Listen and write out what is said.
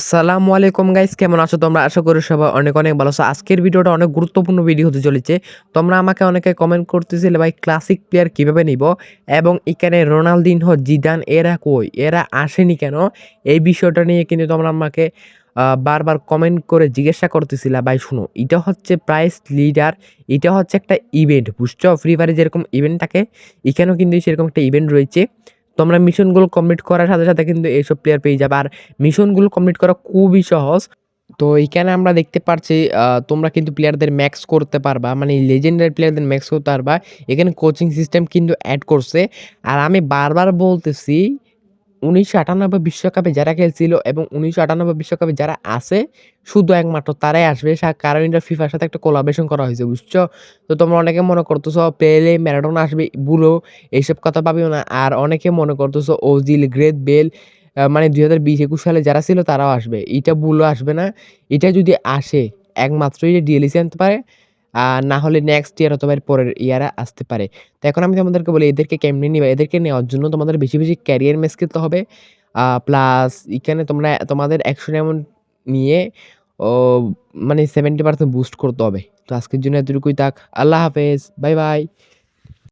আসসালামু আলাইকুম গাইস, কেমন আছো তোমরা? আশা করি সবাই অনেক অনেক ভালো আছো। আজকের ভিডিওটা অনেক গুরুত্বপূর্ণ ভিডিও হতে চলেছে। তোমরা আমাকে অনেকে কমেন্ট করতেছিলে, ভাই ক্লাসিক প্লেয়ার কীভাবে নিব? এবং এখানে রোনালদিনহো জিদান, এরা কই? এরা আসেনি কেন? এই বিষয়টা নিয়ে কিন্তু তোমরা আমাকে বারবার কমেন্ট করে জিজ্ঞাসা করতেছিলা। ভাই, শুনো, এটা হচ্ছে প্রাইস লিডার এটা হচ্ছে একটা ইভেন্ট বুঝছ? ফ্রি ফায়ারে যেরকম ইভেন্ট থাকে, এখানেও কিন্তু সেরকম একটা ইভেন্ট রয়েছে। তোমরা মিশনগুলো কমপ্লিট করার সাথে সাথে কিন্তু এইসব প্লেয়ার পেয়ে যাবে। আর মিশনগুলো কমপ্লিট করা খুবই সহজ। তো এইখানে আমরা দেখতে পারছি তোমরা কিন্তু প্লেয়ারদের ম্যাক্স করতে পারবা মানে লেজেন্ডারি প্লেয়ারদের ম্যাক্স করতে পারবা। এখানে কোচিং সিস্টেম কিন্তু অ্যাড করছে। আর আমি বারবার বলতেছি উনিশশো আটানব্বই বিশ্বকাপে যারা খেলছিল এবং উনিশশো আটানব্বই বিশ্বকাপে যারা আছে, শুধু একমাত্র তারাই আসবে। কারণ এটা ফিফার সাথে একটা কোলাবেশন করা হয়েছে, বুঝছ? তো তোমরা অনেকে মনে করতেছো, পেলে, ম্যারাডোনা আসবে, বুলো, এইসব কথা পাবিও না। আর অনেকে মনে করতেছো, ওজিল, গ্রেট বেল মানে দুই হাজার বিশ একুশ সালে যারা ছিল তারাও আসবে। এটা বুলো আসবে না। এটা যদি আসে একমাত্র এটা ডিএলসি আনতে পারে। না হলে নেক্সট ইয়ার অথবা পরের ইয়ারে আসতে পারে। তো এখন আমি তোমাদেরকে বলি, এদেরকে কেমনি নিবে? এদেরকে নেওয়ার জন্য তোমাদের বেশি বেশি ক্যারিয়ার ম্যাচ খেলতে হবে। প্লাস এখানে তোমরা, তোমাদের একশো অ্যামাউন্ট নিয়ে, ও মানে সেভেন্টি পার্সেন্ট বুস্ট করতে হবে। তো আজকের জন্য এতটুকুই থাক। আল্লাহ হাফেজ। Bye bye.